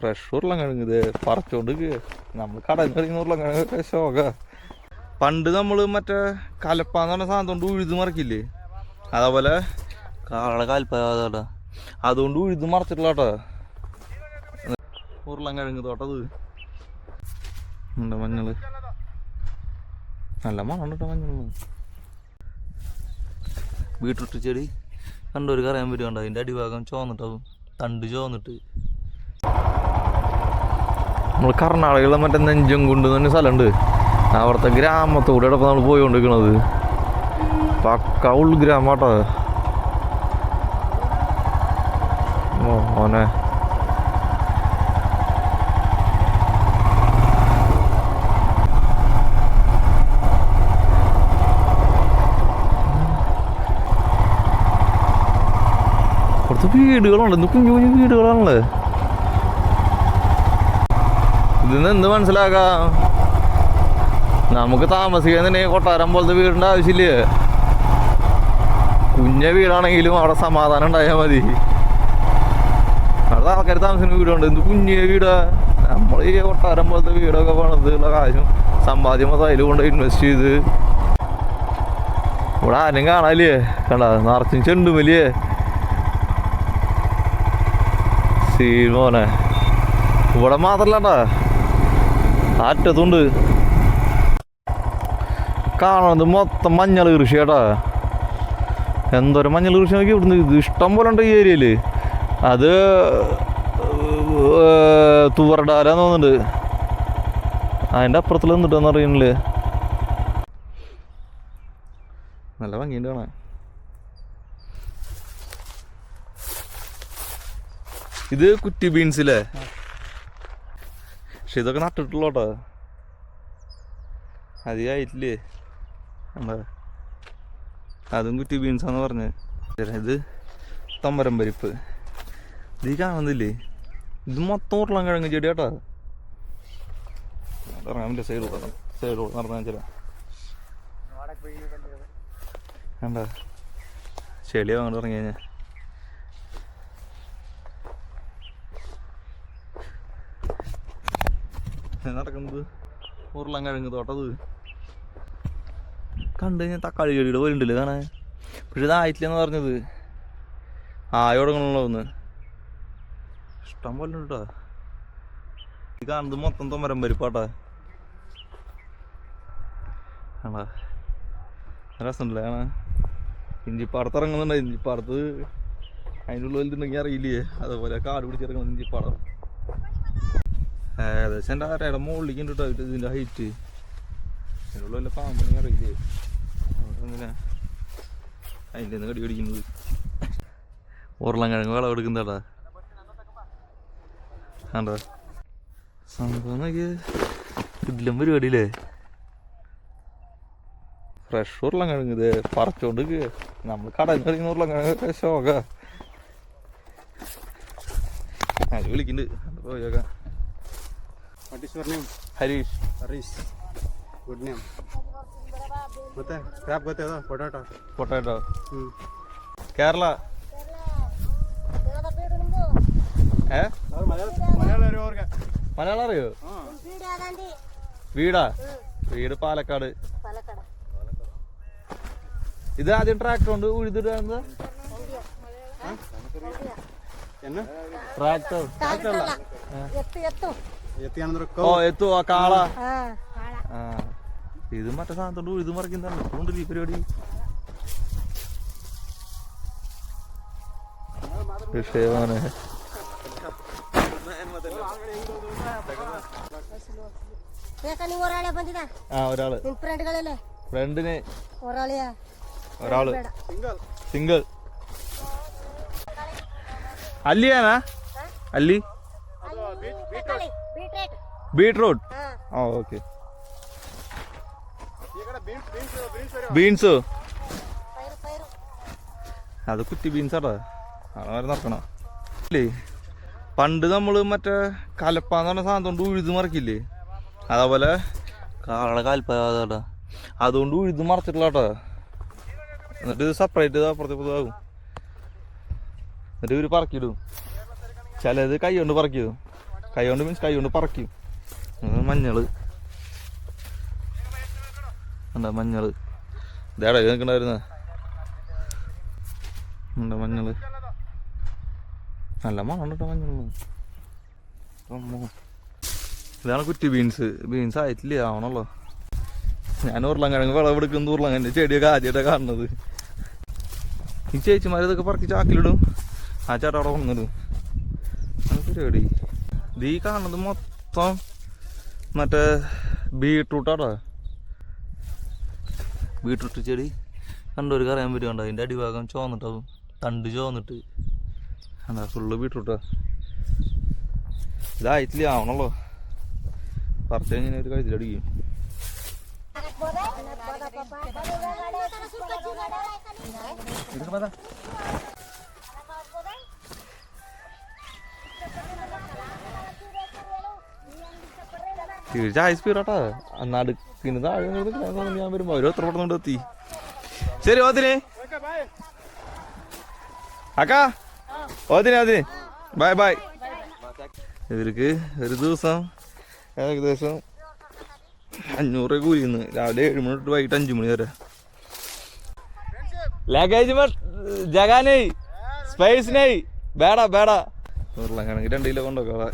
Fresh ഉരുളക്കിഴങ്ങ് ഇത് പറിച്ചോണ്ട് നമ്മൾ കടയിൽ നിന്ന് ഉരുളക്കിഴങ്ങൊക്കെ ശോക. പണ്ട് നമ്മൾ മറ്റേ കലപ്പാന്ന് പറഞ്ഞ സാധനം കൊണ്ട് ഉഴുത് മറക്കില്ലേ? അതേപോലെ കാള കാൽപ്പാതാ അതുകൊണ്ട് ഉഴുത് മറച്ചിട്ടില്ല കേട്ടോ ഉരുളക്കിഴങ്ങ് തോട്ടത് ഉണ്ട് മഞ്ഞൾ. നല്ല മണം കേട്ടോ മഞ്ഞൾ ബീട്രൂട്ട് ചെടി. കണ്ടൊരു കറിയാൻ പറ്റുന്നുണ്ട് അതിന്റെ അടിഭാഗം ചോന്നിട്ടാവും തണ്ട് ചോന്നിട്ട് നമ്മൾ കർണാടകയിലെ മറ്റേ നെഞ്ചം കൊണ്ട് തന്നെ സ്ഥലമുണ്ട്. അവിടുത്തെ ഗ്രാമത്തോടെ ഇപ്പം നമ്മൾ പോയിക്കൊണ്ടിരിക്കണത് പക്ക ഉൾഗ്രാമാട്ടോ മോനെ. കുറച്ച് വീടുകളുണ്ട്. കുഞ്ഞു കുഞ്ഞു വീടുകളാണല്ലേ ഇതിന്ന് എന്ത് മനസ്സിലാക്കാം? നമുക്ക് താമസിക്കുന്നുണ്ടെങ്കിൽ കൊട്ടാരം പോലത്തെ വീടിന്റെ ആവശ്യമില്ലേ? കുഞ്ഞ വീടാണെങ്കിലും അവിടെ സമാധാനം ഉണ്ടായാൽ മതി. അവിടെ ആൾക്കാർ താമസിക്കുന്ന വീടുണ്ട്. എന്ത് കുഞ്ഞ വീടാ? നമ്മൾ ഈ കൊട്ടാരം പോലത്തെ വീടൊക്കെ പണിതുള്ള കാശും സമ്പാദ്യം അതിൽ കൊണ്ട് ഇൻവെസ്റ്റ് ചെയ്ത്. ഇവിടെ ആരും കാണാല്ലേ കണ്ട? നിറച്ചും ചെണ്ടുമല്ലിയേ സീ മോനെ. ഇവിടെ മാത്രല്ലട്ടാ അറ്റത്തുണ്ട് കാണുന്നത് മൊത്തം മഞ്ഞൾ കൃഷി കേട്ടാ. എന്തോരം മഞ്ഞൾ കൃഷി നോക്കി ഇവിടുന്ന് ഇഷ്ടം പോലെ ഉണ്ട് ഈ ഏരിയയിൽ അത് തുവരടാലാന്ന് തോന്നുന്നുണ്ട്. അതിന്റെ അപ്പുറത്തിൽ നിന്നിട്ടെന്ന് അറിയണില്ലേ നല്ല ഭംഗിയുണ്ട് കാണാൻ. ഇത് കുറ്റി ബീൻസ് അല്ലേ പക്ഷെ ഇതൊക്കെ നട്ടിട്ടുള്ളോട്ടോ. അധികമായിട്ടില്ലേ എന്താ അതും കുറ്റി ബീൻസാന്ന് പറഞ്ഞ്. ഇത് തമ്പരം പരിപ്പ്. ഇത് കാണുന്നില്ലേ ഇത് മൊത്തം ഉരുളൻ കിഴങ്ങ് ചെടി കേട്ടോ ഇറങ്ങാൻ. പറ്റില്ല സൈഡ് കൊടുക്കണം സൈഡ് നടന്നാൽ ചില വേണ്ട ചെളി വാങ്ങി ഇറങ്ങി കഴിഞ്ഞാൽ നടക്കുന്നത്? ഉരുളൻ കിഴങ്ങ് തോട്ടത്. കണ്ടു കഴിഞ്ഞാൽ തക്കാളി ചെടിയുടെ പോലെ ഉണ്ടല്ലേ കാണാൻ? പക്ഷെ ഇതായിട്ടില്ലെന്ന് പറഞ്ഞത്. ആയോടങ്ങളുള്ള ഒന്ന്. ഇഷ്ടം പോലെ കേട്ടോ ഈ കാണുന്നത് മൊത്തം തൊമരം പരിപ്പാട്ടാ. ആണോ? രസമുണ്ടല്ലേ കാണാ ഇഞ്ചിപ്പാടത്ത് ഇറങ്ങുന്നുണ്ട്. ഇഞ്ചിപ്പാടത്ത് അതിനുള്ളിൽ ഉള്ളിൽ വലുതുണ്ടെങ്കിൽ അറിയില്ലേ? അതേപോലെ കാട് പിടിച്ചിറങ്ങുന്നത് ഇഞ്ചിപ്പാടം. ഏകദേശം എന്റെ അരയുടെ മുകളിലേക്ക് ഉണ്ട് ഇതിന്റെ ഹൈറ്റ് അതിന്റെ ഉള്ള വല്ല പാമ്പണി അറിയില്ലേ? അങ്ങനെ അതിന്റെ നിന്ന് കടി പിടിക്കുന്നത് ഉരുളൻ കിഴങ്ങ് വളം എടുക്കുന്നതാടാ ആണ്ടോ സംഭവം ഇതിലും പരിപാടിയില്ലേ? ഫ്രഷ് ഉരുളൻ കിഴങ്ങ് ഇത് പറിച്ചോണ്ട് നമ്മൾ കടയിൽ നിന്ന് ഉരുളൻ കിഴങ്ങൊക്കെ ശോക. അത് വിളിക്കുന്നുണ്ട് പോയേക്കാം What is your name? Harish Harish. Good name. ಮತ್ತೆ ಕ್ರಾಪ್ ಗೊತ್ತದ ಪೊಟಾಟೊ പൊട്ടാറ്റോ ಹ್ಞೂ കേരള ഏ ಅವ್ರು ಮಲಯಾಳ ಮಲಯಾಳ ಅವ್ರಿಗೆ മലയാളം അറിയോ ಹಾಂ വീടാ വീട് പാലക്കാട് പാലക്കാട് ഇത് ആദ്യം ട്രാക്ടർ കൊണ്ട് ഉഴുതിടുന്നത് ಏನು ട്രാക്ടർ ഓ ആ കാള? ആ. ഇത് മറ്റേ സാധനത്തോണ്ട് ഇത് മറിക്കുന്നതാണ് അതുകൊണ്ട് ഈ പരിപാടി? ആ ഒരാൾ. ഫ്രണ്ടിന് ഒരാൾ. സിംഗിൾ. അല്ലിയാണ? അല്ലി? ബീട്രൂട്ട്. ആ. ഓക്കെ. ബീൻസ് അത് കുറ്റി ബീൻസ് അവിടെ നടക്കണോ നടക്കണം. അല്ലേ പണ്ട് നമ്മൾ മറ്റേ കലപ്പാന്ന് പറഞ്ഞ സാധനം കൊണ്ട് ഉഴുത് മറക്കില്ലേ? അതേപോലെ കാളുടെ കലപ്പാതാ അതുകൊണ്ട് ഉഴുത് മറച്ചിട്ടില്ല എന്നിട്ട് ഇത് സെപ്പറേറ്റ് അപ്പുറത്തെ പുതുതാകും എന്നിട്ട് ഇവർ പറക്കിടും ചിലത് കൈ കൊണ്ട് പറക്കിയതും കൈ കൊണ്ട് മീൻസ് കൈ കൊണ്ട് പറക്കും. മഞ്ഞൾ. എന്താ മഞ്ഞൾ. ഇതേടാ ഇത് നിൽക്കണ്ടായിരുന്ന എന്താ മഞ്ഞൾ. നല്ല മണം കേട്ടോ അമ്മോ. ഇതാണ് കുറ്റി ബീൻസ്. ബീൻസ് ആയിട്ടില്ല ആവണല്ലോ ഞാൻ ഉരുളങ്കിഴങ്ങ് വിളവെടുക്കുന്ന ഉരുളങ്കന്റെ ചെടിയൊക്കെ ആദ്യമായിട്ടാണ് കാണുന്നത്. ഈ ചേച്ചിമാർ ഇതൊക്കെ പറക്കി ചാക്കിലിടും. ആ ചേട്ടാ അവിടെ കൊണ്ടിടും ഇത് ഈ കാണുന്നത് മൊത്തം മറ്റേ ബീട്രൂട്ടാടാ ബീട്രൂട്ട് ചെടി. കണ്ടൊരു കറിയാൻ പറ്റും അതിന്റെ അടിഭാഗം ചോന്നിട്ടാവും തണ്ട് ചോന്നിട്ട് എന്താ ഫുള്ള് ബീട്രൂട്ടാ. ഇതായിട്ടില്ല ആവണല്ലോ പറിച്ചു കഴിഞ്ഞാൽ ഒരു കഴുതിലടിക്കും തിരിച്ച് ഹൈ താഴെ ഞാൻ വരുമ്പോൾ എത്ര പെട്ടെന്ന് എത്തി ശരി ഓതിനെ. അക്കാ ഓതിനെ ഓത്തിനെ ബൈ ബൈ. ഇവർക്ക് ഒരു ദിവസം ഏകദേശം അഞ്ഞൂറ് കൂലി രാവിലെ ഏഴ് മണി തൊട്ട് വൈകിട്ട് അഞ്ച് മണി വരെ. ലഗേജ് ജഗാനേ സ്പൈസ് ബേടാ ബേടാ ഉരുളൻ കണക്കിൽ രണ്ട് കിലോ കൊണ്ടുപോകാം